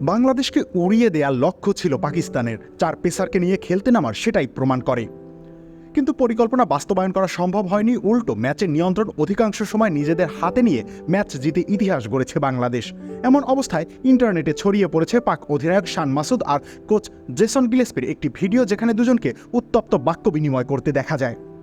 বাংলাদেশকে উড়িয়ে দেওয়ার লক্ষ্য ছিল পাকিস্তানের। চার পেসারকে নিয়ে খেলতে নামার সেটাই প্রমাণ করে। কিন্তু পরিকল্পনা বাস্তবায়ন করা সম্ভব হয়নি, উল্টো ম্যাচের নিয়ন্ত্রণ অধিকাংশ সময় নিজেদের হাতে নিয়ে ম্যাচ জিতে ইতিহাস গড়েছে বাংলাদেশ। এমন অবস্থায় ইন্টারনেটে ছড়িয়ে পড়েছে পাক অধিনায়ক শান মাসুদ আর কোচ জেসন গিলেসপির একটি ভিডিও যেখানে দুজনকে উত্তপ্ত বাক্য বিনিময় করতে দেখা যায়।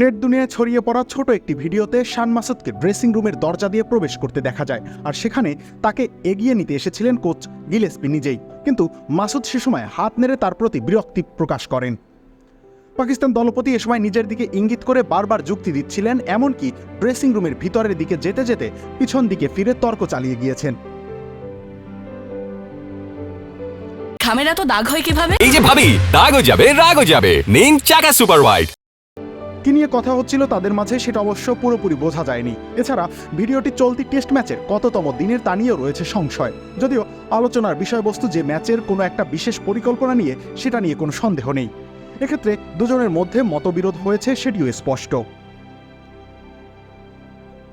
নেট দুনিয়ায় ছড়িয়ে পড়া ছোট একটি ভিডিওতে শান মাসুদকে ড্রেসিং রুমের দরজা দিয়ে প্রবেশ করতে দেখা যায়। আর সেখানে তাকে এগিয়ে নিতে এসেছিলেন কোচ গিলেসপি নিজেই। কিন্তু মাসুদ সে সময় হাত নেড়ে তার প্রতি বিরক্তি প্রকাশ করেন। পাকিস্তান দলপতি এ সময় নিজের দিকে ইঙ্গিত করে বারবার যুক্তি দিচ্ছিলেন এমনকি ড্রেসিং রুমের ভিতরের দিকে যেতে যেতে পিছন দিকে ফিরে তর্ক চালিয়ে গিয়েছেন। খামের এত দাগ হয় কীভাবে? এই যে ভাবি দাগও যাবে রাগও যাবে। নিন চাকা সুপার হোয়াইট কি নিয়ে কথা হচ্ছিল তাদের মাঝে সেটা অবশ্য পুরোপুরি বোঝা যায়নি। এছাড়া, ভিডিওটি চলতি টেস্ট ম্যাচের কততম দিনের তা নিয়েও রয়েছে সংশয়। যদিও আলোচনার বিষয়বস্তু যে ম্যাচের কোনো একটা বিশেষ পরিকল্পনা নিয়ে সেটা নিয়ে কোনো সন্দেহ নেই। এক্ষেত্রে দুজনের মধ্যে মতবিরোধ হয়েছে সেটিও স্পষ্ট।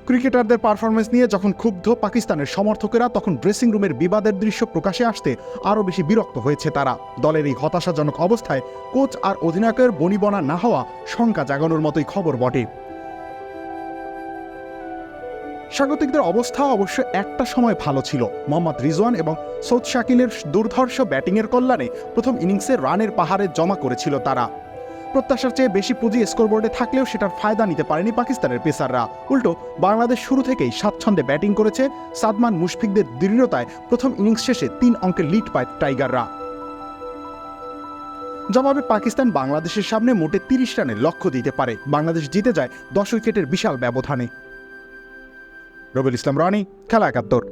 ক্রিকেটারদের পারফরমেন্স নিয়ে যখন ক্ষুব্ধ পাকিস্তানের সমর্থকেরা, তখন ড্রেসিং রুমের বিবাদের দৃশ্য প্রকাশে আসতে আরও বেশি বিরক্ত হয়েছে তারা। দলের এই হতাশাজনক অবস্থায় কোচ আর অধিনায়কের বনিবনা না হওয়া শঙ্কা জাগানোর মতোই খবর বটে। স্বাগতিকদের অবস্থা অবশ্য একটা সময় ভালো ছিল। মোহাম্মদ রিজওয়ান এবং সৌদ শাকিলের দুর্ধর্ষ ব্যাটিংয়ের কল্যাণে প্রথম ইনিংসে রানের পাহাড়ে জমা করেছিল তারা। প্রত্যাশার চেয়ে বেশি পুঁজি স্কোরবোর্ডে থাকলেও সেটার ফায়দা নিতে পারেনি পাকিস্তানের পেসাররা। উল্টো, বাংলাদেশ শুরু থেকেই স্বাচ্ছন্দ্যে ব্যাটিং করেছে সাদমান মুশফিকদের দৃঢ়তায় প্রথম ইনিংস শেষে তিন অঙ্কের লিড পায় টাইগাররা। জবাবে পাকিস্তান বাংলাদেশের সামনে মোটে তিরিশ রানের লক্ষ্য দিতে পারে। বাংলাদেশ জিতে যায় দশ উইকেটের বিশাল ব্যবধানে। রবিউল ইসলাম রনি, খেলা একাত্তর।